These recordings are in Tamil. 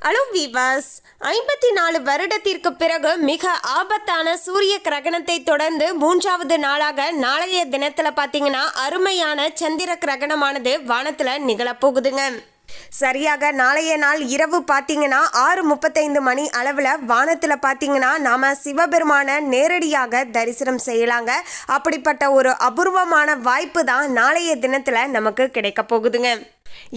ஹலோ வீவர்ஸ் ஐம்பத்தி நாலு வருடத்திற்கு பிறகு மிக ஆபத்தான சூரிய கிரகணத்தை தொடர்ந்து மூன்றாவது நாளாக நாளைய தினத்தில் பார்த்தீங்கன்னா அருமையான சந்திர கிரகணமானது வானத்தில் நிகழப்போகுதுங்க சரியாக நாளைய நாள் இரவு பார்த்தீங்கன்னா ஆறு முப்பத்தைந்து மணி அளவில் வானத்தில் பார்த்தீங்கன்னா நாம் சிவபெருமானை நேரடியாக தரிசனம் செய்யலாங்க. அப்படிப்பட்ட ஒரு அபூர்வமான வாய்ப்பு தான் நாளைய தினத்தில் நமக்கு கிடைக்க போகுதுங்க.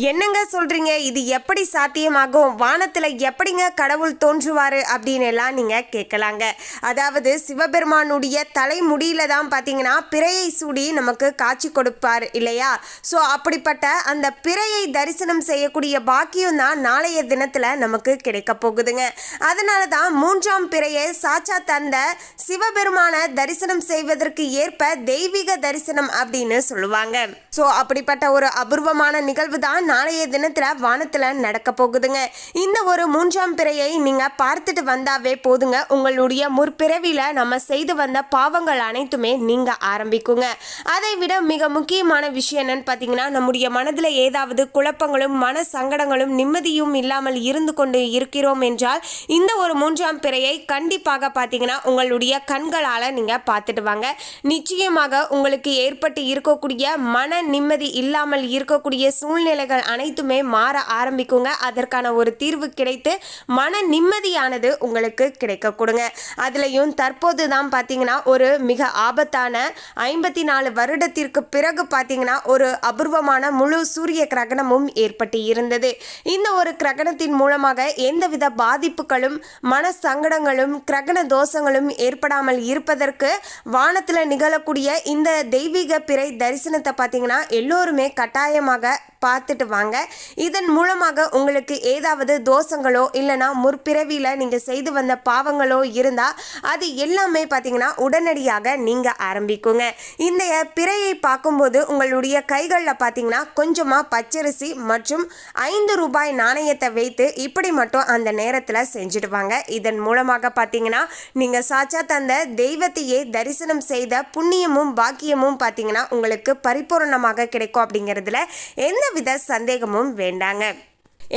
என்னங்க சொல்றீங்க? இது எப்படி சாத்தியமாகும்? வானத்துல எப்படிங்க கடவுள் தோன்றுவாரு? அப்படின்னு எல்லாம் நீங்க கேட்கலாங்க. அதாவது சிவபெருமானுடைய தலைமுடியில தான் பாத்தீங்கன்னா பிறையை சூடி நமக்கு காட்சி கொடுப்பார் இல்லையா? ஸோ அப்படிப்பட்ட அந்த பிறையை தரிசனம் செய்யக்கூடிய பாக்கியம் தான் நாளைய தினத்துல நமக்கு கிடைக்க போகுதுங்க. அதனால தான் மூன்றாம் பிறையை சாச்சா தந்த சிவபெருமான தரிசனம் செய்வதற்கு ஏற்ப தெய்வீக தரிசனம் அப்படின்னு சொல்லுவாங்க. ஸோ அப்படிப்பட்ட ஒரு அபூர்வமான நிகழ்வு தான் நாளைய தினத்தில் வானத்தில் நடக்க போகுதுங்க. இந்த ஒரு மூன்றாம் பிறையை நீங்கள் பார்த்துட்டு வந்தாவே போதுங்க. உங்களுடைய முற்பிறவியில் நம்ம செய்து வந்த பாவங்கள் அனைத்துமே நீங்கள் ஆரம்பிக்குங்க. அதை விட மிக முக்கியமான விஷயம் என்னன்னு பார்த்தீங்கன்னா நம்முடைய மனதில் ஏதாவது குழப்பங்களும் மன சங்கடங்களும் நிம்மதியும் இல்லாமல் இருந்து கொண்டு இருக்கிறோம் என்றால் இந்த ஒரு மூன்றாம் பிறையை கண்டிப்பாக பார்த்தீங்கன்னா உங்களுடைய கண்களால் நீங்கள் பார்த்துட்டு வாங்க. நிச்சயமாக உங்களுக்கு ஏற்பட்டு இருக்கக்கூடிய மன நிம்மதி இல்லாமல் இருக்கக்கூடிய சூழ்நிலை சூழ்நிலைகள் அனைத்துமே மாற ஆரம்பிக்குங்க. அதற்கான ஒரு தீர்வு கிடைத்து மன நிம்மதியானது உங்களுக்கு கிடைக்க கொடுங்க. அதுலேயும் தற்போது தான் பார்த்தீங்கன்னா ஒரு மிக ஆபத்தான ஐம்பத்தி நாலு வருடத்திற்கு பிறகு பார்த்தீங்கன்னா ஒரு அபூர்வமான முழு சூரிய கிரகணமும் ஏற்பட்டு இருந்தது. இந்த ஒரு கிரகணத்தின் மூலமாக எந்தவித பாதிப்புகளும் மன சங்கடங்களும் கிரகண தோஷங்களும் ஏற்படாமல் இருப்பதற்கு வானத்தில் நிகழக்கூடிய இந்த தெய்வீக பிறை தரிசனத்தை பார்த்தீங்கன்னா எல்லோருமே கட்டாயமாக பார்த்துட்டு வாங்க. இதன் மூலமாக உங்களுக்கு ஏதாவது தோஷங்களோ இல்லைனா முற்பிறவியில் நீங்கள் செய்து வந்த பாவங்களோ இருந்தால் அது எல்லாமே பார்த்தீங்கன்னா உடனடியாக நீங்கள் ஆரம்பிக்குங்க. இந்த பிறையை பார்க்கும்போது உங்களுடைய கைகளில் பார்த்தீங்கன்னா கொஞ்சமாக பச்சரிசி மற்றும் ஐந்து ரூபாய் நாணயத்தை வைத்து இப்படி மட்டும் அந்த நேரத்தில் செஞ்சுடுவாங்க இதன் மூலமாக பார்த்தீங்கன்னா நீங்கள் சாச்சா தந்த தெய்வத்தையே தரிசனம் செய்த புண்ணியமும் பாக்கியமும் பார்த்தீங்கன்னா உங்களுக்கு பரிபூரணமாக கிடைக்கும் அப்படிங்கிறதுல எந்தவித சந்தேகமும் வேண்டாங்க.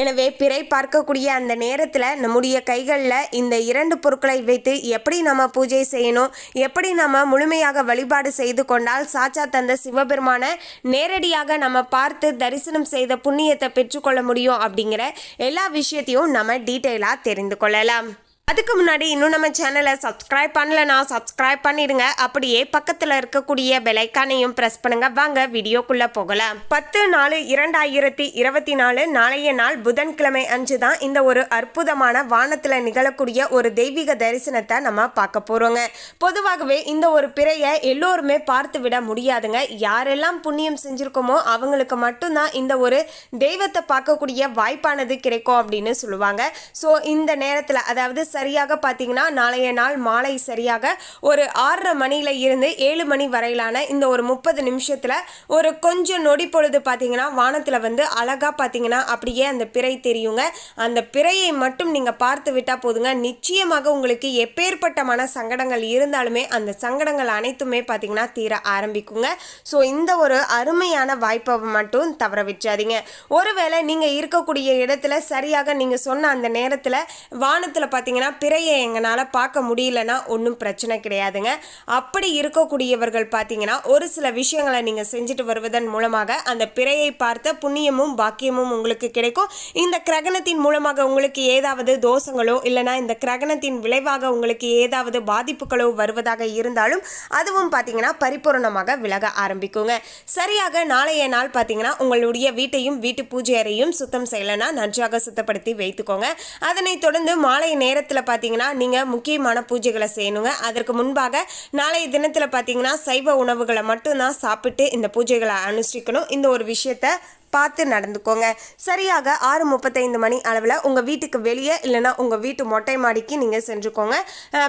எனவே பிறை பார்க்கக்கூடிய அந்த நேரத்தில் நம்முடைய கைகளில் இந்த இரண்டு பொருட்களை வைத்து எப்படி நம்ம பூஜை செய்யணும் எப்படி நம்ம முழுமையாக வழிபாடு செய்து கொண்டால் சாச்சா தந்த சிவபெருமான நேரடியாக நம்ம பார்த்து தரிசனம் செய்த புண்ணியத்தை பெற்றுக்கொள்ள முடியும் அப்படிங்கிற எல்லா விஷயத்தையும் நம்ம டீட்டெயிலாக தெரிந்து கொள்ளலாம். அதுக்கு முன்னாடி இன்னும் நம்ம சேனலை சப்ஸ்கிரைப் பண்ணலனா சப்ஸ்கிரைப் பண்ணிடுங்க. அப்படியே பக்கத்தில் இருக்கக்கூடிய பெலைக்கானையும் ப்ரெஸ் பண்ணுங்க. வாங்க வீடியோக்குள்ள போகலாம். பத்து நாலு இரண்டாயிரத்தி இருபத்தி நாலு நாளைய நாள் புதன்கிழமை அன்று தான் இந்த ஒரு அற்புதமான வானத்தில் நிகழக்கூடிய ஒரு தெய்வீக தரிசனத்தை நம்ம பார்க்க போறோங்க. பொதுவாகவே இந்த ஒரு பிறையை எல்லோருமே பார்த்து விட முடியாதுங்க. யாரெல்லாம் புண்ணியம் செஞ்சுருக்கோமோ அவங்களுக்கு மட்டும்தான் இந்த ஒரு தெய்வத்தை பார்க்கக்கூடிய வாய்ப்பானது கிடைக்கும் அப்படின்னு சொல்லுவாங்க. ஸோ இந்த நேரத்தில் அதாவது சரியாக பார்த்தீங்கன்னா நாளைய நாள் மாலை சரியாக ஒரு ஆறரை மணியில் இருந்து ஏழு மணி வரையிலான இந்த ஒரு முப்பது நிமிஷத்தில் ஒரு கொஞ்சம் நொடி பொழுது பார்த்தீங்கன்னா வானத்தில் வந்து அழகாக பார்த்தீங்கன்னா அப்படியே அந்த பிறை தெரியுங்க. அந்த பிறையை மட்டும் நீங்கள் பார்த்து விட்டால் போதுங்க. நிச்சயமாக உங்களுக்கு எப்பேற்பட்ட மன சங்கடங்கள் இருந்தாலுமே அந்த சங்கடங்கள் அனைத்துமே பார்த்தீங்கன்னா தீர ஆரம்பிக்குங்க. ஸோ இந்த ஒரு அருமையான வாய்ப்பை மட்டும் தவற விட்டுறாதீங்க. ஒருவேளை நீங்கள் இருக்கக்கூடிய இடத்துல சரியாக நீங்கள் சொன்ன அந்த நேரத்தில் வானத்தில் பார்த்தீங்கன்னா பிறையை எங்களால் பார்க்க முடியலன்னா ஒன்றும் பிரச்சனை கிடையாதுங்க. அப்படி இருக்கக்கூடியவர்கள் பார்த்தீங்கன்னா ஒரு சில விஷயங்களை நீங்கள் செஞ்சுட்டு வருவதன் மூலமாக அந்த பிறையை பார்த்த புண்ணியமும் பாக்கியமும் உங்களுக்கு கிடைக்கும். இந்த கிரகணத்தின் மூலமாக உங்களுக்கு ஏதாவது தோஷங்களோ இல்லைனா இந்த கிரகணத்தின் விளைவாக உங்களுக்கு ஏதாவது பாதிப்புகளோ வருவதாக இருந்தாலும் அதுவும் பார்த்தீங்கன்னா பரிபூரணமாக விலக ஆரம்பிக்குங்க. சரியாக நாளைய நாள் பார்த்தீங்கன்னா உங்களுடைய வீட்டையும் வீட்டு பூஜை அறையும் சுத்தம் செய்யலைன்னா நன்றாக சுத்தப்படுத்தி வைத்துக்கோங்க. அதனைத் தொடர்ந்து மாலை நேரத்தில் பார்த்தீங்கன்னா நீங்கள் முக்கியமான பூஜைகளை செய்யணுங்க. அதற்கு முன்பாக நாளைய தினத்தில் பார்த்தீங்கன்னா சைவ உணவுகளை மட்டும்தான் சாப்பிட்டு இந்த பூஜைகளை அனுஷ்டிக்கணும். இந்த ஒரு விஷயத்த பார்த்து நடந்துக்கோங்க. சரியாக ஆறு முப்பத்தைந்து மணி அளவில் உங்கள் வீட்டுக்கு வெளியே இல்லைன்னா உங்கள் வீட்டு மொட்டை மாடிக்கு நீங்கள் சென்றுக்கோங்க.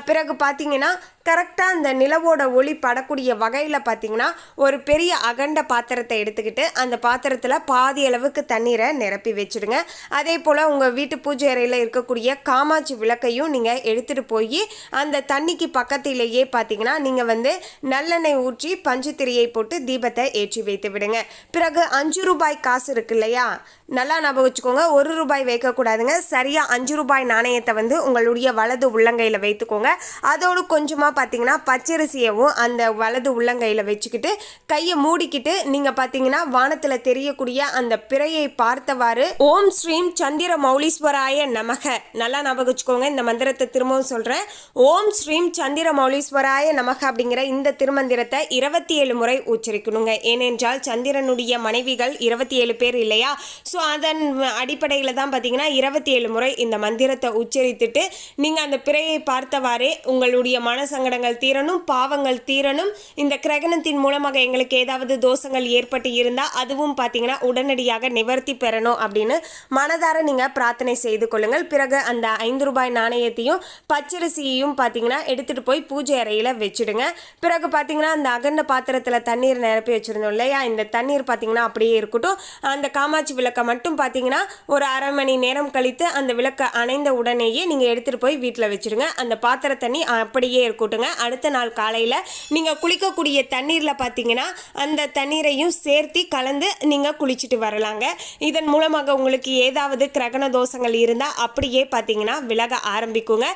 பிறகு பார்த்தீங்கன்னா கரெக்டாக அந்த நிலவோட ஒளி படக்கூடிய வகையில் பார்த்தீங்கன்னா ஒரு பெரிய அகண்ட பாத்திரத்தை எடுத்துக்கிட்டு அந்த பாத்திரத்தில் பாதி அளவுக்கு தண்ணீரை நிரப்பி வச்சுடுங்க. அதே போல் உங்கள் வீட்டு பூஜை அறையில் இருக்கக்கூடிய காமாட்சி விளக்கையும் நீங்கள் எடுத்துகிட்டு போய் அந்த தண்ணிக்கு பக்கத்திலேயே பார்த்தீங்கன்னா நீங்கள் வந்து நல்லெண்ணெய் ஊற்றி பஞ்சு திரியை போட்டு தீபத்தை ஏற்றி வைத்து விடுங்க. பிறகு அஞ்சு ரூபாய் காசு இருக்கு இல்லையா? நல்லா ஞாபகம் வச்சுக்கோங்க ஒரு ரூபாய் வைக்கக்கூடாதுங்க. சரியாக அஞ்சு ரூபாய் நாணயத்தை வந்து உங்களுடைய வலது உள்ளங்கையில் வைத்துக்கோங்க. அதோடு கொஞ்சமாக பார்த்தீங்கன்னா பச்சரிசியவும் அந்த வலது உள்ளங்கையில் வச்சுக்கிட்டு கையை மூடிக்கிட்டு நீங்கள் பார்த்தீங்கன்னா வானத்தில் தெரியக்கூடிய அந்த பிறையை பார்த்தவாறு ஓம் ஸ்ரீம் சந்திர மௌலீஸ்வராய நமக. நல்லா ஞாபகம் வச்சுக்கோங்க இந்த மந்திரத்தை திரும்பவும் சொல்கிறேன் ஓம் ஸ்ரீம் சந்திர மௌலீஸ்வராய நமக அப்படிங்கிற இந்த திருமந்திரத்தை இருபத்தி ஏழு முறை உச்சரிக்கணுங்க. ஏனென்றால் சந்திரனுடைய மனைவிகள் இருபத்தி ஏழு பேர் இல்லையா? ஸோ அதன் அடிப்படையில் தான் பார்த்தீங்கன்னா இருபத்தி ஏழு முறை இந்த மந்திரத்தை உச்சரித்துட்டு நீங்கள் அந்த பிறையை பார்த்தவாறே உங்களுடைய மனசங்கடங்கள் தீரணும் பாவங்கள் தீரணும். இந்த கிரகணத்தின் மூலமாக எங்களுக்கு ஏதாவது தோஷங்கள் ஏற்பட்டு இருந்தால் அதுவும் பார்த்தீங்கன்னா உடனடியாக நிவர்த்தி பெறணும் அப்படின்னு மனதார நீங்கள் பிரார்த்தனை செய்து கொள்ளுங்கள். பிறகு அந்த ஐந்து ரூபாய் நாணயத்தையும் பச்சரிசியையும் பார்த்தீங்கன்னா எடுத்துகிட்டு போய் பூஜை அறையில் வச்சுடுங்க. பிறகு பார்த்தீங்கன்னா அந்த அகண்ட பாத்திரத்தில் தண்ணீர் நிரப்பி வச்சுருந்தோம் இல்லையா? இந்த தண்ணீர் பார்த்தீங்கன்னா அப்படியே இருக்கட்டும். அந்த காமாட்சி விளக்கம் மட்டும் பார்த்தீங்கன்னா ஒரு அரை மணி நேரம் கழித்து அந்த விளக்கை அணைந்த உடனேயே நீங்கள் எடுத்துகிட்டு போய் வீட்டில் வச்சுருங்க. அந்த பாத்திர தண்ணி அப்படியே இருக்கட்டுங்க. அடுத்த நாள் காலையில் நீங்கள் குளிக்கக்கூடிய தண்ணீரில் பார்த்தீங்கன்னா அந்த தண்ணீரையும் சேர்த்து கலந்து நீங்கள் குளிச்சுட்டு வரலாங்க. இதன் மூலமாக உங்களுக்கு ஏதாவது கிரகண தோஷங்கள் இருந்தால் அப்படியே பார்த்தீங்கன்னா விலக ஆரம்பிக்குங்க.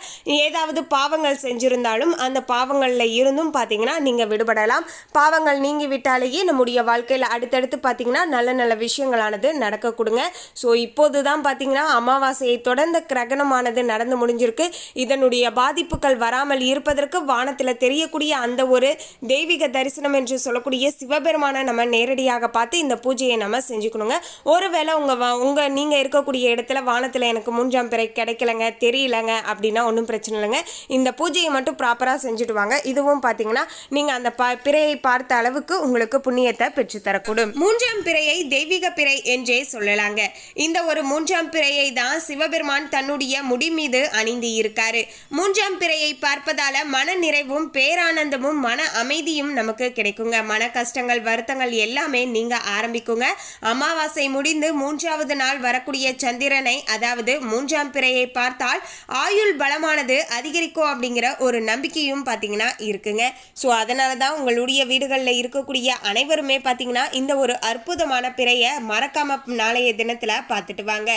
ஏதாவது பாவங்கள் செஞ்சுருந்தாலும் அந்த பாவங்களில் இருந்தும் பார்த்தீங்கன்னா நீங்கள் விடுபடலாம். பாவங்கள் நீங்கி விட்டாலேயே நம்முடைய வாழ்க்கையில் அடுத்தடுத்து பார்த்தீங்கன்னா நல்ல நல்ல விஷயங்களானது நடக்க கொடுங்க. ஸோ இப்போது தான் பார்த்தீங்கன்னா அமாவாசையை தொடர்ந்த கிரகணமானது நடந்து முடிஞ்சிருக்கு. இதனுடைய பாதிப்புகள் வராமல் இருப்பதற்கு வானத்தில் தெரியக்கூடிய அந்த ஒரு தெய்வீக தரிசனம் என்று சொல்லக்கூடிய சிவபெருமானை நம்ம நேரடியாக பார்த்து இந்த பூஜையை நம்ம செஞ்சுக்கணுங்க. ஒருவேளை உங்கள் உங்கள் நீங்கள் இருக்கக்கூடிய இடத்துல வானத்தில் எனக்கு மூன்றாம் பிறை கிடைக்கலங்க தெரியலங்க அப்படின்னா ஒன்றும் பிரச்சனை இல்லைங்க. இந்த பூஜையை மட்டும் ப்ராப்பராக செஞ்சுட்டு வாங்க. இதுவும் பார்த்தீங்கன்னா நீங்கள் அந்த ப பிறையை பார்த்த அளவுக்கு உங்களுக்கு புண்ணியத்தை பெற்றுத்தரக்கூடும். மூன்றாம் பிறையை தெய்வீக பிறை என்றே சொல்லலாங்க. இந்த ஒரு மூன்றாம் பிறையை தான் சிவபெருமான் தன்னுடைய முடி மீது அணிந்து இருக்காரு மூன்றாம் பிறையை பார்ப்பதால மன நிறைவும் பேரானந்தமும் மன அமைதியும் நமக்கு கிடைக்குங்க. மன கஷ்டங்கள் வருத்தங்கள் எல்லாமே நீங்க ஆரம்பிக்குங்க. அமாவாசை முடிந்து மூன்றாவது நாள் வரக்கூடிய சந்திரனை அதாவது மூன்றாம் பிறையை பார்த்தால் ஆயுள் பலமானது அதிகரிக்கும் அப்படிங்கிற ஒரு நம்பிக்கையும் பார்த்தீங்கன்னா இருக்குங்க. ஸோ அதனால தான் உங்களுடைய வீடுகளில் இருக்கக்கூடிய அனைவருமே பார்த்தீங்கன்னா இந்த ஒரு அற்புதமான பிறையை மறக்காம நாளைய தினத்தில் பார்த்துட்டு வாங்க.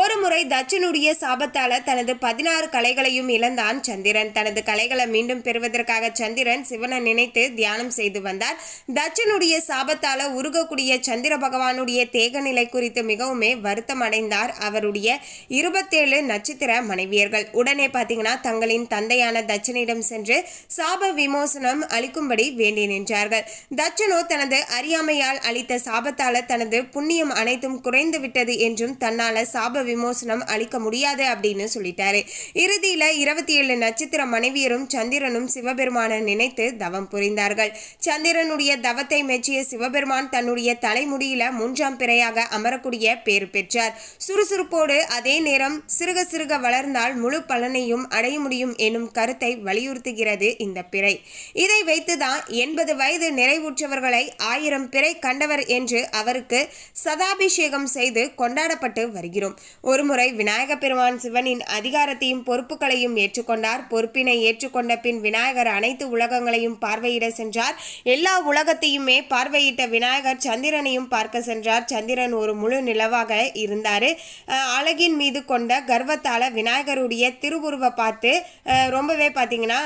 ஒரு முறை தட்சனுடைய சாபத்தால தனது பதினாறு கலைகளையும் இழந்தான் சந்திரன். தனது கலைகளை மீண்டும் பெறுவதற்காக சந்திரன் சிவனை நினைத்து தியானம் செய்து வந்தார். தட்சனுடைய சாபத்தால உருகக்கூடிய சந்திர பகவானுடைய தேக நிலை குறித்து மிகவுமே வருத்தம் அடைந்தார் அவருடைய இருபத்தேழு நட்சத்திர மனைவியர்கள். உடனே பார்த்தீங்கன்னா தங்களின் தந்தையான தட்சனிடம் சென்று சாப விமோசனம் அளிக்கும்படி வேண்டி நின்றார்கள். தட்சனோ தனது அறியாமையால் அளித்த சாபத்தால தனது புண்ணியம் அனைத்தும் குறைந்து மறைந்து விட்டது என்றும் தன்னால சாப விமோசனம் அளிக்க முடியாது அப்படின்னு சொல்லிட்டாரு. இறுதியில இருபத்தி ஏழு நட்சத்திர மனைவியரும் சந்திரனும் சிவபெருமானை நினைத்து தவம் புரிந்தார்கள். சந்திரனுடைய தவத்தை மெச்சிய சிவபெருமான் தன்னுடைய தலைமுடியில மூன்றாம் பிறையாக அமரக்கூடிய பேர் பெற்றார். சுறுசுறுப்போடு அதே நேரம் சிறுக சிறுக வளர்ந்தால் முழு பலனையும் அடைய முடியும் எனும் கருத்தை வலியுறுத்துகிறது இந்த பிறை. இதை வைத்துதான் எண்பது வயது நிறைவுற்றவர்களை ஆயிரம் பிறை கண்டவர் என்று அவருக்கு சதாபிஷேகம் செய்து கொண்டாடப்பட்டு வருகிறோம். ஒருமுறை விநாயக பெருமான் சிவனின் அதிகாரத்தையும் பொறுப்புகளையும் ஏற்றுக்கொண்டார். பொறுப்பினை ஏற்றுக்கொண்ட பின் விநாயகர் அனைத்து உலகங்களையும் பார்வையிட சென்றார். எல்லா உலகத்தையுமே பார்வையிட்ட விநாயகர் சந்திரனையும் பார்க்க சென்றார். சந்திரன் ஒரு முழு நிலவாக இருந்தார். அழகின் மீது கொண்ட கர்வத்தால் விநாயகருடைய திருவுருவை பார்த்து ரொம்பவே பார்த்தீங்கன்னா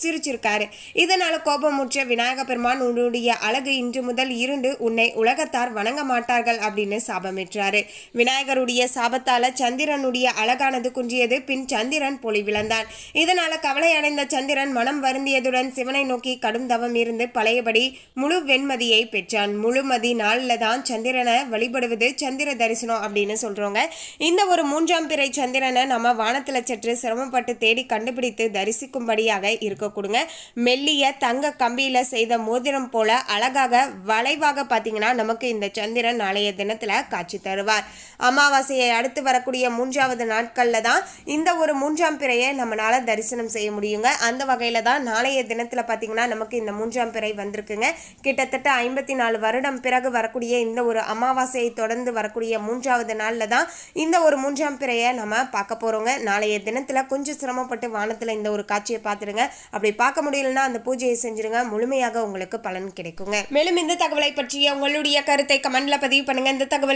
சிரிச்சிருக்காரு. இதனால் கோபமுற்ற விநாயக பெருமான் உன்னுடைய அழகு இன்று முதல் இருந்து உன்னை உலகத்தார் வணங்க மாட்டார்கள் அப்படின்னு சாபமிட்டாரு விநாயகருடைய சாபத்தால சந்திரனுடைய அழகானது குன்றியது பின் சந்திரன் பொலிவிழந்தான் இதனால கவலையடைந்த சந்திரன் மனம் வருந்தியதுடன் சிவனை நோக்கி கடும் தவம் இருந்து பழையபடி முழு வெண்மதியை பெற்றான். முழுமதி நாளில் தான் சந்திரனை வழிபடுவது சந்திர தரிசனம் அப்படின்னு சொல்றோங்க. இந்த ஒரு மூன்றாம் பிறை சந்திரனை நம்ம வானத்துல சற்று சிரமப்பட்டு தேடி கண்டுபிடித்து தரிசிக்கும்படியாக இருக்க கொடுங்க. மெல்லிய தங்க கம்பியில செய்த மோதிரம் போல அழகாக வளைவாக பார்த்தீங்கன்னா நமக்கு இந்த சந்திரன் நாளைய தினத்துல காட்சி தருவார். அமாவாசையை அடுத்து வரக்கூடிய மூன்றாவது நாட்கள்ல தான் இந்த ஒரு மூன்றாம் பிறையை நம்மளால தரிசனம் செய்ய முடியுங்க. அந்த வகையில தான் நாளைய தினத்துல பார்த்தீங்கன்னா நமக்கு இந்த மூன்றாம் பிறை வந்திருக்குங்க. கிட்டத்தட்ட ஐம்பத்தி நாலு வருடம் பிறகு வரக்கூடிய இந்த ஒரு அமாவாசையை தொடர்ந்து வரக்கூடிய மூன்றாவது நாளில் தான் இந்த ஒரு மூன்றாம் பிறையை நம்ம பார்க்க போகிறோங்க நாளைய தினத்தில் கொஞ்சம் சிரமப்பட்டு வானத்தில் இந்த ஒரு காட்சியை பார்த்துடுங்க. அப்படி பார்க்க முடியலன்னா அந்த பூஜையை செஞ்சிருங்க. முழுமையாக உங்களுக்கு பலன் கிடைக்குங்க. மேலும் இந்த தகவலை பற்றிய உங்களுடைய கருத்தை கமெண்ட்ல பதிவு பண்ணுங்க. இந்த தகவல்